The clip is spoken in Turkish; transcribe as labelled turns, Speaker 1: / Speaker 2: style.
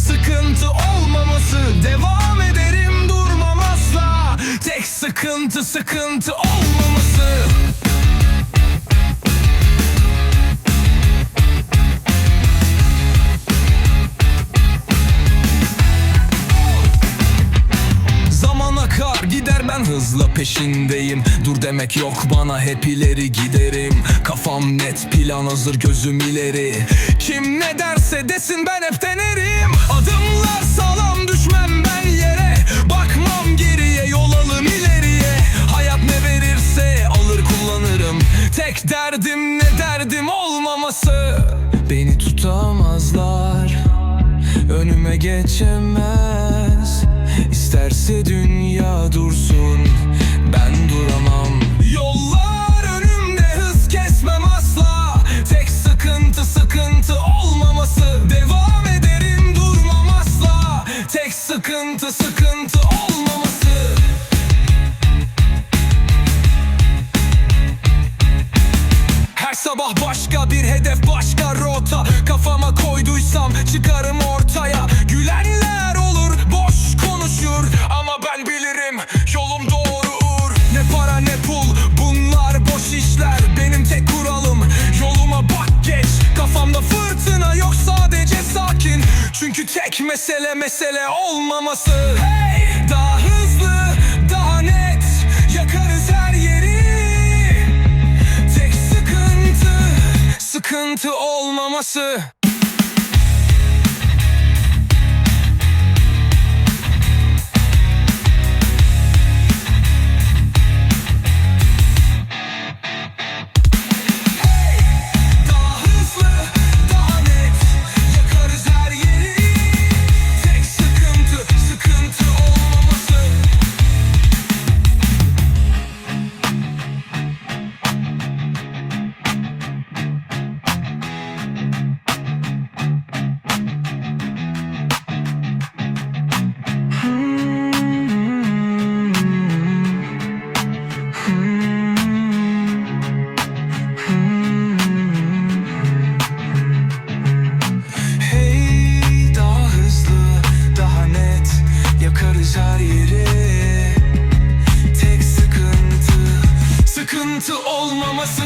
Speaker 1: sıkıntı olmaması Devam ederim durmam asla. Tek sıkıntı sıkıntı olmaması ben hızla peşindeyim. Dur demek yok bana hep ileri giderim. Kafam net plan hazır gözüm ileri. Kim ne derse desin ben hep denerim. Adımlar sağlam düşmem ben yere. Bakmam geriye yol alım ileriye. Hayat ne verirse alır kullanırım. Tek derdim ne derdim olmaması. Beni tutamazlar. Önüme geçemez İsterse dünya dursun. Ben duramam. Yollar önümde hız kesmem asla. Tek sıkıntı sıkıntı olmaması. Devam ederim durmam asla. Tek sıkıntı sıkıntı olmaması. Her sabah başka bir hedef başka rota. Kafama koyduysam çıkarım ortaya. Gülenler Çünkü tek mesele mesele olmaması. Hey daha hızlı daha net. Yakarız her yeri. Tek sıkıntı, sıkıntı olmaması sıkıntı olmaması.